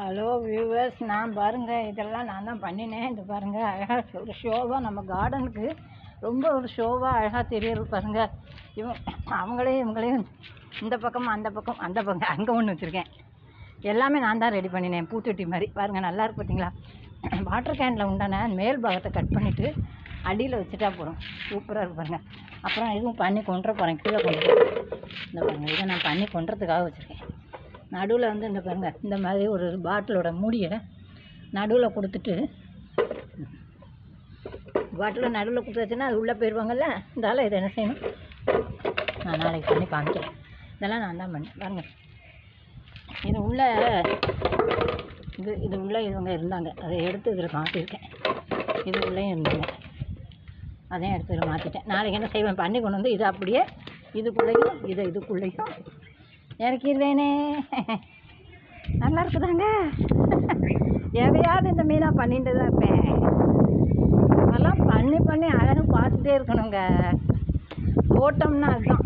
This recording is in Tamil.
ஹலோ வியூவர்ஸ் நான் பாருங்கள் இதெல்லாம் நான் தான் பண்ணினேன். இது பாருங்கள் அழகாக ஒரு ஷோவாக நம்ம கார்டனுக்கு ரொம்ப ஒரு ஷோவாக அழகாக தெரியுது பாருங்கள் இவன் அவங்களையும் இவங்களையும் இந்த பக்கம் அந்த பக்கம் அந்த பக்கம் அங்கே ஒன்று வச்சுருக்கேன். எல்லாமே நான் தான் ரெடி பண்ணினேன் பூத்தொட்டி மாதிரி. பாருங்கள் நல்லா இருக்கு பார்த்தீங்களா வாட்டர் கேனில் உண்டான மேல் பாகத்தை கட் பண்ணிவிட்டு அடியில் வச்சுட்டா போதும். சூப்பராக இருக்கு பாருங்கள் அப்புறம் இதுவும் பண்ணி கொண்டு போகிறேன் கீழே கொண்டு இந்த பாருங்கள் இதை நான் பண்ணி கொண்டுறதுக்காக வச்சுருக்கேன். நடுவில் வந்து இந்த பாருங்க இந்த மாதிரி ஒரு பாட்டிலோட மூடியை நடுவில் கொடுத்துட்டு பாட்டிலை நடுவில் கொடுத்தாச்சுன்னா அது உள்ளே போயிடுவாங்கல்ல இருந்தாலும் இதை என்ன செய்யணும்? நான் நாளைக்கு பண்ணி காமிக்கிறேன். இதெல்லாம் நான் தான் பண்ணேன். பாருங்க. இது உள்ள இது இது உள்ளே இவங்க இருந்தாங்க. அதை எடுத்து இதில் மாற்றிருக்கேன் இது உள்ளேயும் இருந்தாங்க. அதையும் எடுத்து இதில் மாற்றிட்டேன் நாளைக்கு என்ன செய்வேன்? பண்ணி கொண்டு வந்து இது அப்படியே இதுக்குள்ளேயும் இதை இதுக்குள்ளேயும் இறக்கிடுவேனே. நல்லா இருக்குதாங்க? எதையாவது இந்த மீனாக பண்ணிட்டு தான் இருப்பேன். அதெல்லாம் பண்ணி பண்ணி அழகு பார்த்துட்டே இருக்கணுங்க. போட்டோம்னா அதுதான்.